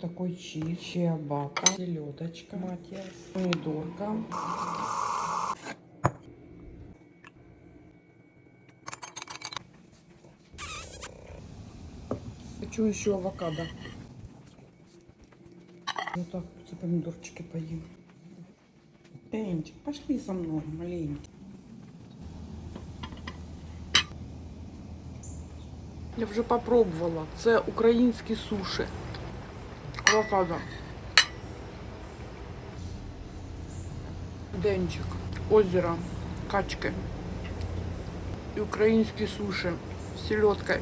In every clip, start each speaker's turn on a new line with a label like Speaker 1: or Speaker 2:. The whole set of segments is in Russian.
Speaker 1: такой чиз, чиабата, селедочка, матьяс, помидорка. Хочу еще авокадо. Вот так эти помидорчики поем. Энчик, пошли со мной, маленький. Я вже попробувала. Це українські суші. Авокадо. Денчик, озеро, качки. І українські суші з селедкою.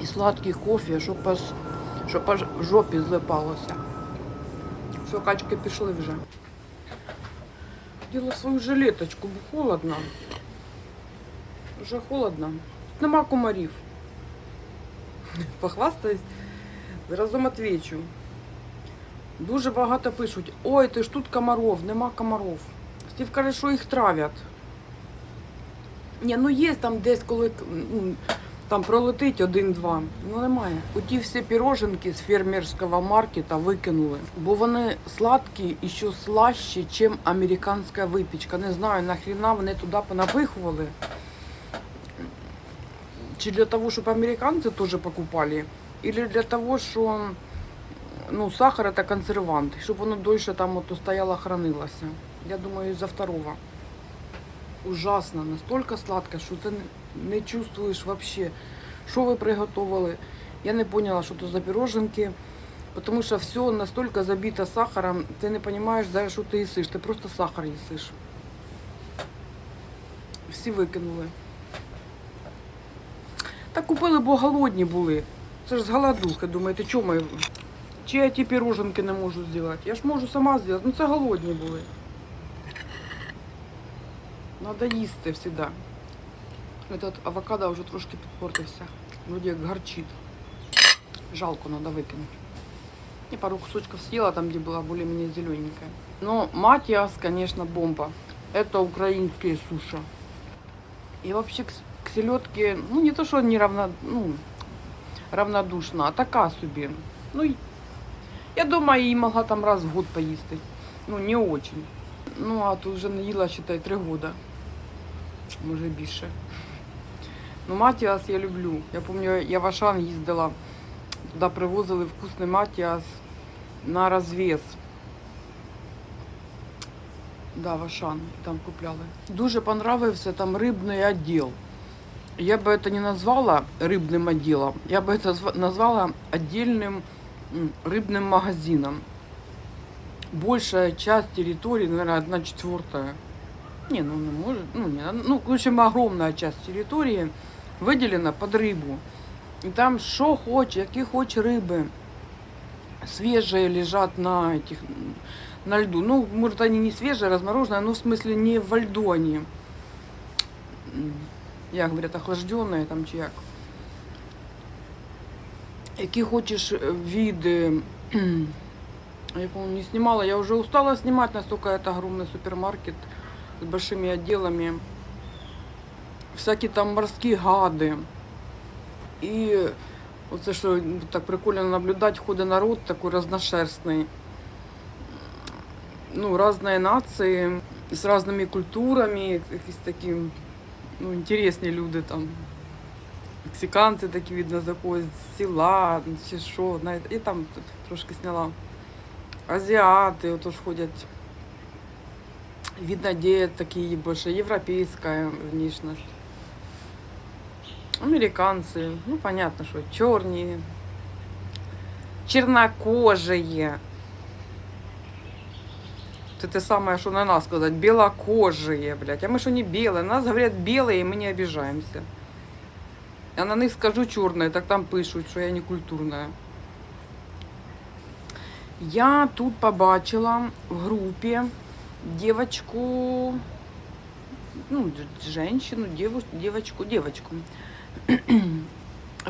Speaker 1: І сладкий кофе, щоб аж, щоб аж в жопі злипалося. Все, качки пішли вже. Діла свою жилеточку, бо холодно. Вже холодно. Нема комарів. Похвастаюсь, разом отвечу. Дуже багато пишуть. Ой, ти ж тут комаров, нема комаров. Стів каже, що їх травять. Ні, ну є там десь, коли ну, там пролетить один-два. Ну немає. Оті всі піроженки з фермерського маркета викинули, бо вони сладкі і ще слаще, ніж американська випічка. Не знаю, нахріна вони туди понапихували. Чи для того, щоб американці теж покупали, или для того, що ну, сахар это консервант, щоб воно дольше там вот устояло, хранилося. Я думаю, из-за второго. Ужасно, настолько сладко, що ти не чувствуешь вообще, що вы приготовили. Я не поняла, що это за пироженки, потому что все настолько забито сахаром, ты не понимаешь даже, что ты ешь, ты просто сахар ешь. Всі викинули. Та купили, бо голодні були. Це ж з голодухи, думаєте, чому ми... Чи я ті піроженки не можу зробити? Я ж можу сама зробити, ну це голодні були. Надо їсти завжди. Этот авокадо вже трошки підпортився. Вроді як гарчить. Жалко, надо викинути. Я пару кусочков съела там, где была более-менее зелененькая. Но матиас, конечно, бомба. Это украинские суши. И вообще к, селедке, ну не то, что не равно, ну, равнодушна, а така собі. Ну, я думаю, її могла там раз в год поїсти. Ну, не очень. Ну, а тут вже не їла, считай, три года. Може більше. Ну, матіас я люблю. Я пам'ятаю, я в Ашан їздила, туди привозили вкусний матіас на розвес. Да, в Ашан там купляли. Дуже понравився там рибний відділ. Я бы это не назвала рыбным отделом, я бы это зва- назвала отдельным рыбным магазином. Большая часть территории, наверное, одна четвертая. Не, ну не может, ну, не, ну, в общем, огромная часть территории выделена под рыбу. И там что хочешь, какие хочешь рыбы. Свежие лежат на этих, на льду. Ну, может, они не свежие, размороженные, но в смысле не во льду они. М, як говорять, охлажденные там чи як. Які хочеш е, види. Я, по-моему, не снимала. Я уже устала снимать, настолько это огромный супермаркет с большими отделами. Всякі там морські гади. І оце що так прикольно наблюдати, ходить народ такий разношерстний. Ну, різні нації, з різними культурами, якісь такі ну, інтересні люди там. Мексиканці такі, видно, з якогось села, чи що, знаєте, і там тут трошки сняла. Азіати отож ходять. Видно, де такі більше європейська внешність. Американці, ну, понятно, що чорні, чернокожие. Это те самое, что на нас сказать, белокожие, блядь. А мы что не белые? На нас говорят белые, и мы не обижаемся. Я на них скажу черные, так там пишуть, що я не культурная. Я тут побачила в групі девочку, ну, дж- женщину, деву- девочку, девочку,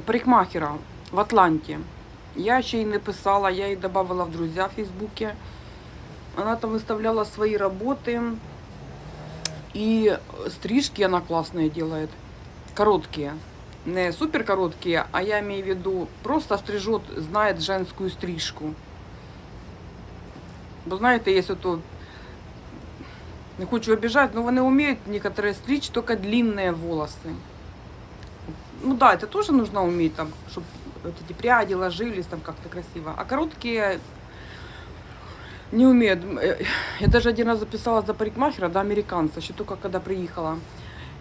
Speaker 1: парикмахера в Атланті. Я ще й не писала, я її додавала в друзі в Фейсбуке. Она там выставляла свои работы. И стрижки она классные делает. Короткие. не супер короткие, а я имею в виду просто стрижет, знает женскую стрижку. Бо знаєте, є ото, не хочу обіжати, но вони вміють некоторые стричь только длинные волосы. Ну да, это тоже нужно уметь, там, чтобы вот эти пряди ложились там как-то красиво. А короткие не умеют. Э, Я даже один раз записалась за парикмахера, до американца, еще только когда приехала.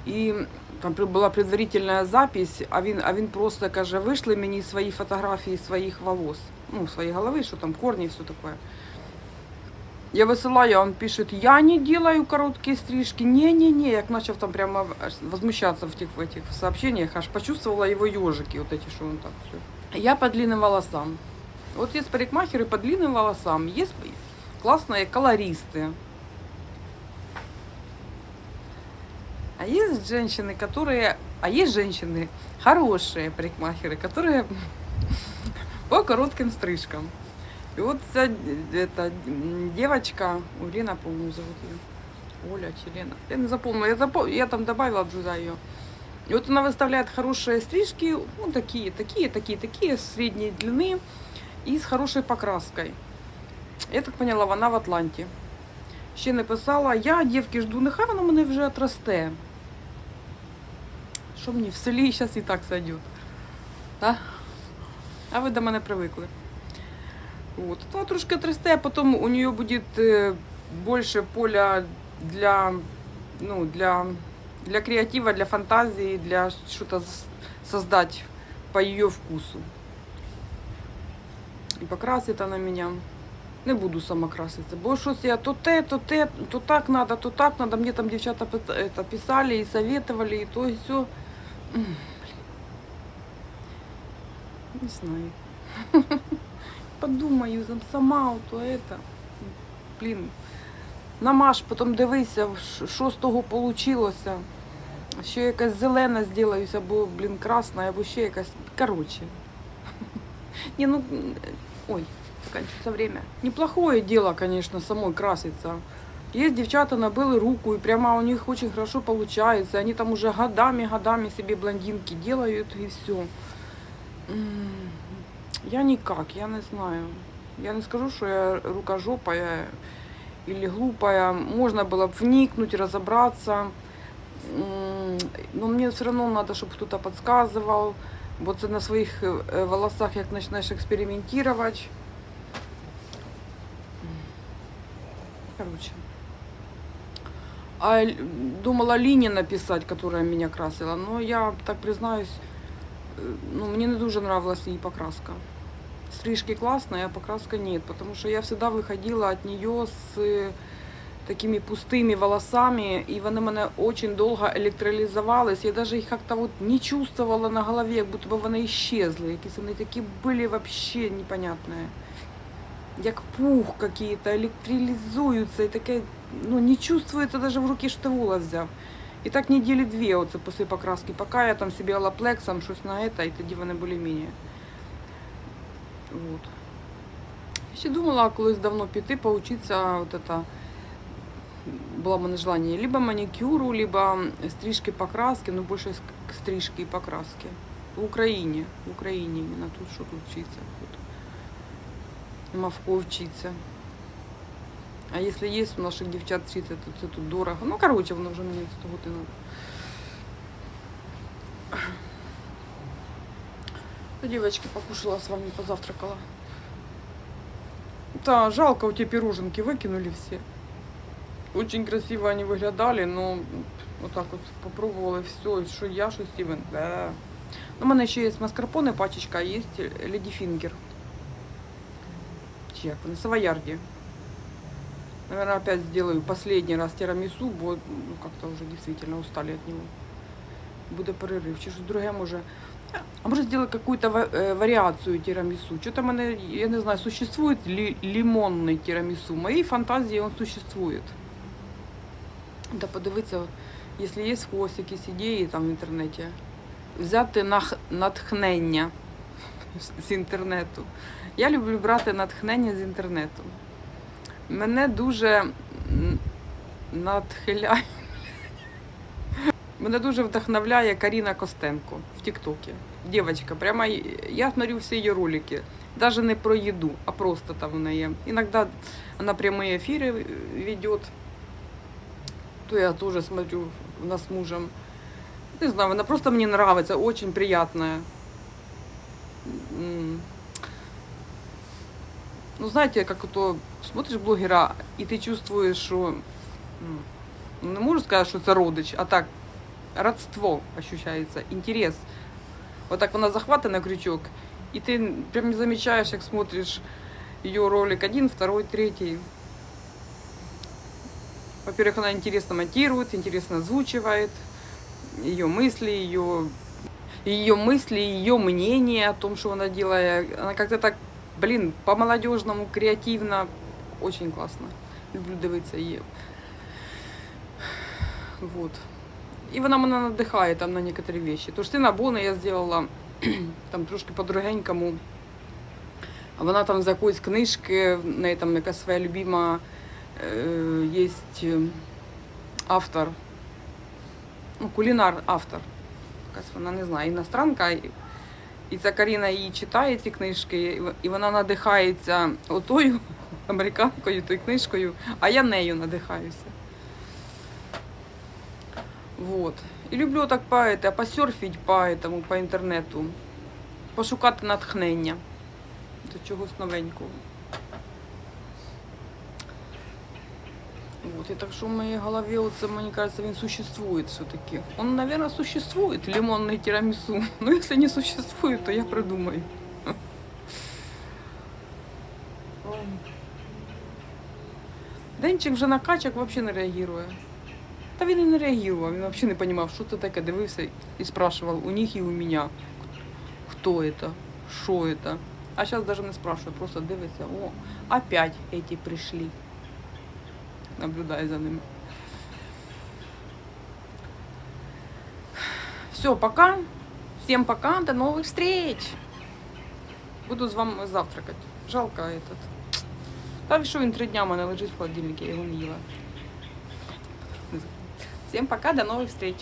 Speaker 1: І там при- була предварительна запись, а він, а він просто каже, вийшли мені свої фотографії своїх волос, ну, своєї голови, що там корні і все таке. Я висилаю, а он пишет, я не делаю короткие стрижки, не-не-не, як начав там прямо аж возмущаться в тех, в этих сообщениях, аж почувствовала его ежики, вот эти, что он так все. Я по длинным волосам. Вот есть парикмахеры по длинным волосам, есть классные колористы. А есть женщины, которые... А есть женщины, хорошие парикмахеры, которые по коротким стрижкам. И вот эта, эта девочка, Лена, по-моему, зовут ее. Оля, Челена. Я не запомнила. Я, запом... я там добавила джуза ее. И вот она выставляет хорошие стрижки, ну, такие, такие, такие, такие, средней длины и с хорошей покраской. Я так поняла, вона в Атланті. Ще не писала, я дівки жду, нехай воно мене вже отросте. Що мені в селі зараз і так сойдет. Да? А ви до мене привикли. Вот. Вона трошки отросте, а потім у нее буде е, більше поля для, ну, для, для креатива, для фантазії, для что-то создать по ее вкусу. І покрасить она меня. Не буду сама краситься. Бо щось я то те, то те, то так надо, то так надо. Мне там дівчата писали и советовали, и то, и все. Не знаю. Подумаю сама, то это. Блін. Намаж, потім дивися, що з того получилося. Ще якась зелена зроблюся, або, блін, красна, або ще якась. Короче. Не, ну, ой, заканчивается время. Неплохое дело, конечно, самой краситься. Есть девчата набыли руку, и прямо у них очень хорошо получается. Они там уже годами-годами себе блондинки делают, и все. Я никак, я не знаю. Я не скажу, что я рукожопая или глупая. Можно было бы вникнуть, разобраться. Но мне все равно надо, чтобы кто-то подсказывал. Це на своїх е, волосах, як почнеш експериментувати. Короче. А л- думала Лине написать, которая меня красила, но я так признаюсь, э, ну, мне не дуже нравилась її покраска. Стрижки классные, а покраска нет, потому что я всегда выходила от нее с э, такими пустыми волосами, и вони мене очень долго электролизовались. Я даже их как-то вот не чувствовала на голове, як будто бы вони исчезли. Якісь вони такі були вообще непонятные. Як пух какие-то, электролизуются, и таке, ну, не чувствуется даже в руки, что ты волос взяв. І так неділі дві оце після покраски, поки я там собі алаплексом щось на это, і тоді вони більш-менш. Вот. Я ще думала колись давно піти, поучитися вот это, было в мене желание либо маникюру, либо стрижки покраски, ну больше с- к стрижки и покраски. В Україні, в Україні іменно тут, щоб вчитися. Тут. Мавко вчиться. А якщо є у наших дівчат вчитися, то це тут дорого. Ну, коротше, воно вже мені з того ти надо. Ну, девочки, покушала с вами, позавтракала. Да, жалко, у тебя пироженки выкинули все. Очень красиво они выглядали, но вот так вот попробовала все, что я, что Стивен. Да. Ну, у мене ще є маскарпоне пачечка, а є Леді Фінгер. Чи як вони? Савоярді. Наверное, опять сделаю последний раз тирамису, бо ну, как-то уже действительно устали от него. Буде перерив. Чи щось друге може. А може сделать какую-то ва- э, вариацию тирамису. Что-то мене, я не знаю, существует ли лимонный тирамису. В моей фантазии он существует. Да подивитися, якщо є в когось якісь ідеї там в інтернеті, взяти нах- натхнення з інтернету. Я люблю брати натхнення з інтернету. Мене дуже м, надхиляє. Мене Мене дуже вдохновляє Каріна Костенко в Тіктокі. Дівчинка, прямо я смотрю всі її ролики. Даже не про їду, а просто там в неї. Иногда она прямые эфиры ведет. То я тоже смотрю у нас с мужем. Не знаю, она просто мне нравится, очень приятная. М. Ну, знаете, как то смотришь блогера, и ты чувствуешь, что м, ну, не можу сказати, що це родич, а так, родство ощущається, інтерес. Отак вона захватить на крючок, і ти прям не замічаєш, як смотриш ее ролик один, второй, третий. Во-первых, она интересно монтирует, интересно озвучивает ее мысли, ее ее мысли, ее мнение о том, что она делает. Она как-то так, блин, по-молодежному, креативно, очень классно. Люблю дивитися її. Вот. І вона мене надихає там на некоторі вещи. Тож ти на бони я зробила там трошки по-другенькому. А вона там з якоїсь книжки, в неї там якась своя любима е, є автор. Ну, кулінар автор. Якась вона не знаю, іностранка. І, ця Каріна її читає ці книжки, і вона надихається отою американкою, тою книжкою, а я нею надихаюся. Вот. І люблю так по, это, посерфіть по, по інтернету, пошукати натхнення до чогось новенького. Вот, и так что в моей голове, вот, мне кажется, он существует все-таки. Он, наверное, существует, лимонный тирамису. Но если не существует, то я придумаю. Ой. Денчик вже на качок взагалі не реагує. Та він і не реагував, він взагалі не розумів, що це таке, дивився і спрашивав у них і у мене, хто це, що це. А зараз навіть не спрашиває, просто дивиться, о, опять эти прийшли. Наблюдає за ними. Все, пока. Всем пока, до новых встреч. Буду з вами завтракати. Жалко этот. Та що він три дня в мене лежить в холодильнику, я його не їла. Всем пока, до новых встреч.